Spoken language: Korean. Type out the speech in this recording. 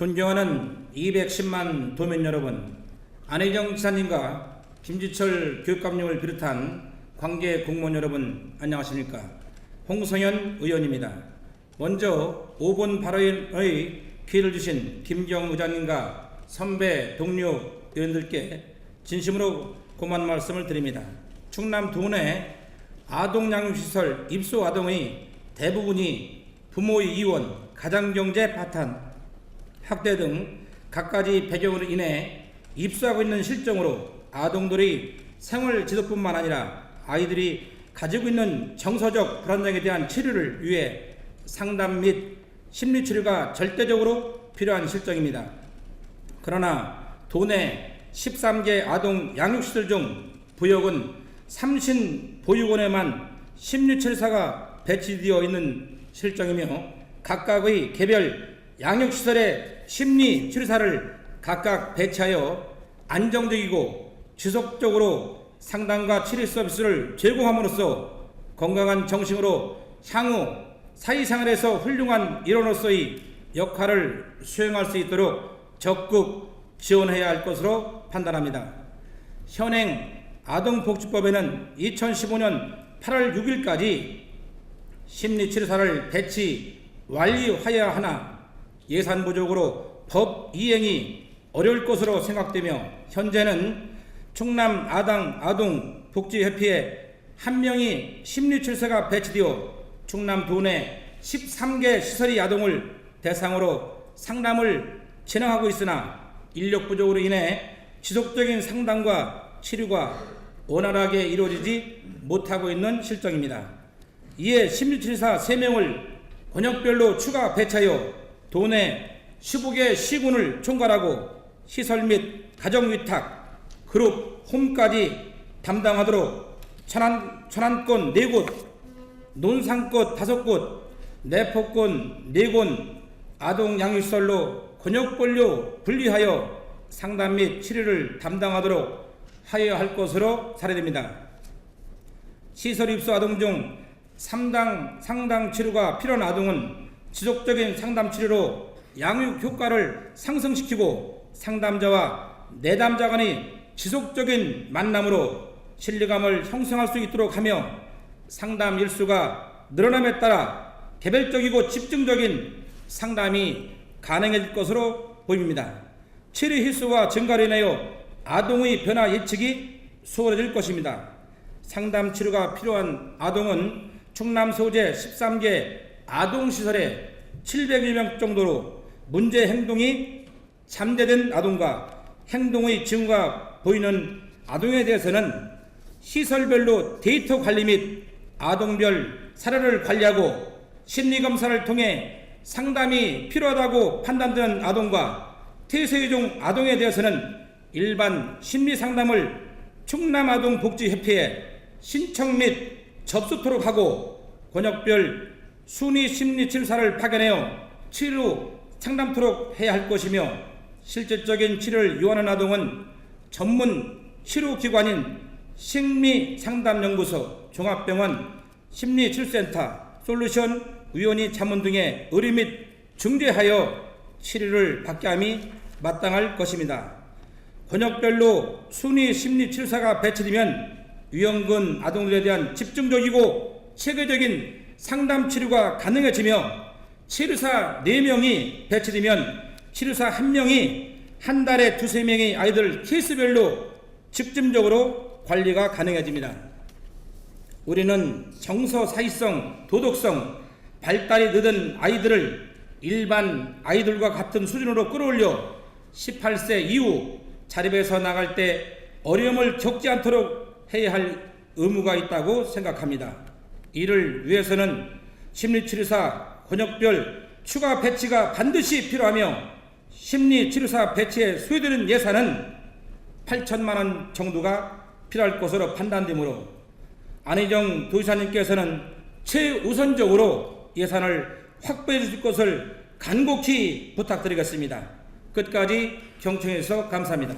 존경하는 210만 도민 여러분, 안혜정 지사님과 김지철 교육감님을 비롯한 관계 공무원 여러분 안녕하십니까? 홍성현 의원입니다. 먼저 5번 발언의 기회를 주신 김경 의장님과 선배 동료 의원들께 진심으로 고마운 말씀을 드립니다. 충남 도내 아동양육시설 입소 아동의 대부분이 부모의 이원, 가장경제 파탄, 학대 등 갖가지 배경으로 인해 입소하고 있는 실정으로 아동들의 생활 지도뿐만 아니라 아이들이 가지고 있는 정서적 불안정에 대한 치료를 위해 상담 및 심리 치료가 절대적으로 필요한 실정입니다. 그러나 도내 13개 아동 양육시설 중 부역은 삼신 보육원에만 심리치료사가 배치되어 있는 실정이며 각각의 개별 양육시설의 심리 치료사를 각각 배치하여 안정적이고 지속적으로 상담과 치료 서비스를 제공함으로써 건강한 정신으로 향후 사회생활에서 훌륭한 일원으로서의 역할을 수행할 수 있도록 적극 지원해야 할 것으로 판단합니다. 현행 아동복지법에는 2015년 8월 6일까지 심리치료사를 배치 완료하여야 하나 예산 부족으로 법 이행이 어려울 것으로 생각되며 현재는 충남 아당 아동 복지협회에 한 명이 심리치료사가 배치되어 충남 도내 13개 시설의 아동을 대상으로 상담을 진행하고 있으나 인력 부족으로 인해 지속적인 상담과 치료가 원활하게 이루어지지 못하고 있는 실정입니다. 이에 심리치료사 3명을 권역별로 추가 배치하여 도내 15개 시군을 총괄하고 시설 및 가정위탁, 그룹, 홈까지 담당하도록 천안, 천안권 4곳, 논산권 5곳, 내포권 4곳 아동 양육시설로 권역별로 분리하여 상담 및 치료를 담당하도록 하여야 할 것으로 사례됩니다. 시설 입소 아동 중 상당, 상당 치료가 필요한 아동은 지속적인 상담 치료로 양육 효과를 상승시키고 상담자와 내담자 간의 지속적인 만남으로 신뢰감을 형성할 수 있도록 하며 상담 일수가 늘어남에 따라 개별적이고 집중적인 상담이 가능해질 것으로 보입니다. 치료 횟수가 증가로 인하여 아동의 변화 예측이 수월해질 것입니다. 상담 치료가 필요한 아동은 충남 소재 13개 아동시설에 700여 명 정도로 문제 행동이 잠재된 아동과 행동의 징후가 보이는 아동에 대해서는 시설별로 데이터 관리 및 아동별 사례를 관리하고 심리검사를 통해 상담이 필요하다고 판단되는 아동과 태세의종 아동에 대해서는 일반 심리상담을 충남아동복지협회에 신청 및 접수토록 하고 권역별 순위 심리 치료사를 파견하여 치료 상담토록 해야 할 것이며 실질적인 치료를 요하는 아동은 전문 치료기관인 심리상담연구소, 종합병원, 심리치료센터, 솔루션, 위원회 자문 등의 의뢰 및 중재하여 치료를 받게 함이 마땅할 것입니다. 권역별로 순위 심리치료사가 배치되면 위험군 아동들에 대한 집중적이고 체계적인 상담 치료가 가능해지며 치료사 4명이 배치되면 치료사 1명이 한 달에 두세 명의 아이들 케이스별로 집중적으로 관리가 가능해집니다. 우리는 정서 사회성, 도덕성, 발달이 늦은 아이들을 일반 아이들과 같은 수준으로 끌어올려 18세 이후 자립해서 나갈 때 어려움을 겪지 않도록 해야 할 의무가 있다고 생각합니다. 이를 위해서는 심리치료사 권역별 추가 배치가 반드시 필요하며 심리치료사 배치에 소요되는 예산은 8천만 원 정도가 필요할 것으로 판단되므로 안희정 도지사님께서는 최우선적으로 예산을 확보해 주실 것을 간곡히 부탁드리겠습니다. 끝까지 경청해서 감사합니다.